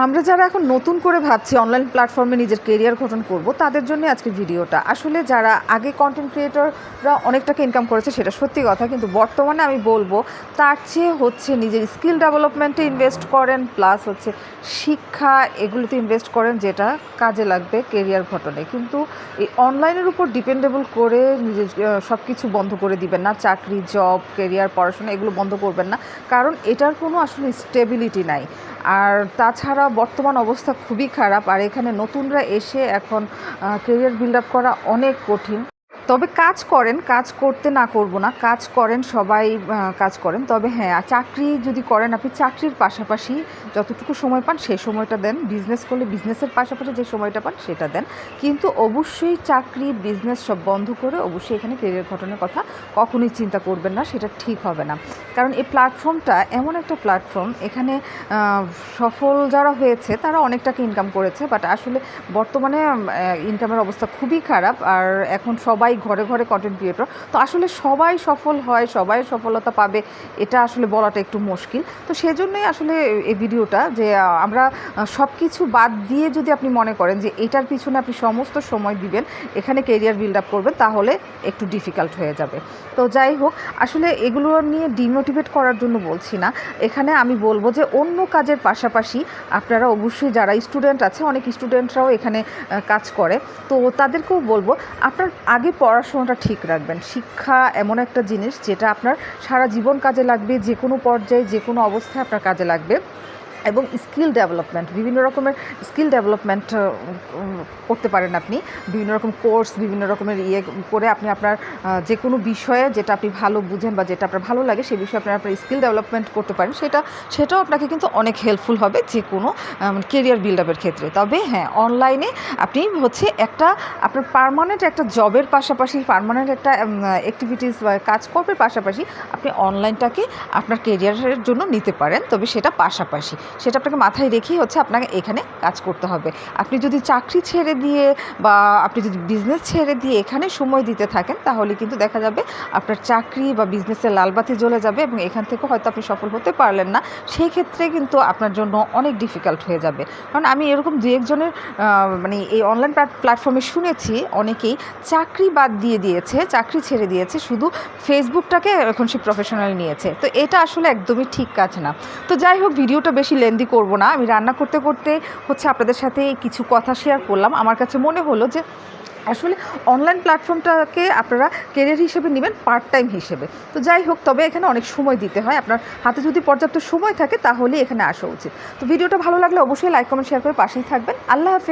আমরা যারা এখন নতুন করে ভাবছি অনলাইন প্ল্যাটফর্মে নিজের কেরিয়ার গঠন করব, তাদের জন্য আজকে ভিডিওটা। আসলে যারা আগে কন্টেন্ট ক্রিয়েটররা অনেক টাকা ইনকাম করেছে, সেটা সত্যি কথা, কিন্তু বর্তমানে আমি বলব, তার চেয়ে হচ্ছে নিজের স্কিল ডেভেলপমেন্টে ইনভেস্ট করেন প্লাস হচ্ছে শিক্ষা, এগুলোতে ইনভেস্ট করেন, যেটা কাজে লাগবে কেরিয়ার ঘটনে কিন্তু এই অনলাইনের উপর ডিপেন্ডেবল করে নিজের সব কিছু বন্ধ করে দিবেন না, চাকরি জব কেরিয়ার পড়াশোনা, এগুলো বন্ধ করবেন না। কারণ এটার কোনো আসলে স্টেবিলিটি নাই। আর তাছাড়া বর্তমান অবস্থা খুবই খারাপ, আর এখানে নতুনরা এসে এখন কেরিয়ার বিল্ড আপ করা অনেক কঠিন। তবে কাজ করেন, কাজ করতে না করব না, কাজ করেন, সবাই কাজ করেন। তবে হ্যাঁ চাকরি যদি করেন আপনি, চাকরির পাশাপাশি যতটুকু সময় পান সেই সময়টা দেন। বিজনেস করলে বিজনেসের পাশাপাশি যে সময়টা পান সেটা দেন। কিন্তু অবশ্যই চাকরি, বিজনেস সব বন্ধ করে অবশ্যই এখানে কেরিয়ার ঘটনার কথা কখনোই চিন্তা করবেন না, সেটা ঠিক হবে না। কারণ এই প্ল্যাটফর্মটা এমন একটা প্ল্যাটফর্ম এখানে সফল যারা হয়েছে তারা অনেক টাকা ইনকাম করেছে বাট আসলে বর্তমানে ইনকামের অবস্থা খুবই খারাপ। আর এখন সবাই ঘরে ঘরে কন্টেন্ট ক্রিয়েটর তো আসলে সবাই সফল হয়, সবাই সফলতা পাবে, এটা আসলে বলাটা একটু মুশকিল। তো সেজন্যই আসলে এই ভিডিওটা যে আমরা সব কিছু বাদ দিয়ে যদি আপনি মনে করেন যে, এটার পিছনে আপনি সমস্ত সময় দিবেন, এখানে কেরিয়ার বিল্ড আপ করবেন, তাহলে একটু ডিফিকাল্ট হয়ে যাবে। তো যাই হোক, আসলে এগুলো নিয়ে ডিমোটিভেট করার জন্য বলছি না। এখানে আমি বলব যে, অন্য কাজের পাশাপাশি আপনারা অবশ্যই যারা স্টুডেন্ট আছে, অনেক স্টুডেন্টরাও এখানে কাজ করে। তো তাদেরকেও বলব, আপনার আগে পড়াশোনাটা ঠিক রাখবেন। শিক্ষা এমন একটা জিনিস যেটা আপনার সারা জীবন কাজে লাগবে যে কোনো পর্যায়ে যে কোনো অবস্থায় আপনার কাজে লাগবে। এবং স্কিল ডেভেলপমেন্ট, বিভিন্ন রকমের স্কিল ডেভেলপমেন্ট করতে পারেন আপনি। বিভিন্ন রকম কোর্স, বিভিন্ন রকমের ইয়ে করে আপনি আপনার যে কোনো বিষয়ে যেটা আপনি ভালো বুঝেন বা যেটা আপনার ভালো লাগে সেই বিষয়ে আপনি আপনার স্কিল ডেভেলপমেন্ট করতে পারেন। সেটা, সেটাও আপনাকে কিন্তু অনেক হেল্পফুল হবে যে কোনো কেরিয়ার বিল্ড আপের ক্ষেত্রে। তবে হ্যাঁ অনলাইনে আপনি হচ্ছে একটা, আপনার পার্মানেন্ট একটা জবের পাশাপাশি পার্মানেন্ট একটা অ্যাক্টিভিটিস বা কাজকর্মের পাশাপাশি আপনি অনলাইনটাকে আপনার কেরিয়ারের জন্য নিতে পারেন। তবে সেটা পাশাপাশি। সেটা আপনাকে মাথায় রেখেই হচ্ছে আপনাকে এখানে কাজ করতে হবে। আপনি যদি চাকরি ছেড়ে দিয়ে বা আপনি যদি বিজনেস ছেড়ে দিয়ে এখানে সময় দিতে থাকেন, তাহলে কিন্তু দেখা যাবে আপনার চাকরি বা বিজনেসের লালবাতি জ্বলে যাবে এবং এখান থেকে হয়তো আপনি সফল হতে পারলেন না। সেই ক্ষেত্রে কিন্তু আপনার জন্য অনেক ডিফিকাল্ট হয়ে যাবে। কারণ আমি এরকম দু একজনের মানে এই অনলাইন প্ল্যাটফর্মে শুনেছি, অনেকেই চাকরি বাদ দিয়ে দিয়েছে, চাকরি ছেড়ে দিয়েছে, শুধু ফেসবুকটাকে এখন সে প্রফেশনাল নিয়েছে। তো এটা আসলে একদমই ঠিক কাজ না। তো যাই হোক ভিডিওটা বেশি লেন্দি করব না। আমি রান্না করতে করতে হচ্ছে আপনাদের সাথে কিছু কথা শেয়ার করলাম। আমার কাছে মনে হলো যে, আসলে অনলাইন প্ল্যাটফর্মটাকে আপনারা কেরিয়ার হিসেবে নেবেন পার্ট টাইম হিসেবে। তো যাই হোক, তবে এখানে অনেক সময় দিতে হয়। আপনার হাতে যদি পর্যাপ্ত সময় থাকে, তাহলে এখানে আসা উচিত। তো ভিডিওটা ভালো লাগলে অবশ্যই লাইক কমেন্ট শেয়ার করে পাশেই থাকবেন। আল্লাহ হাফেজ।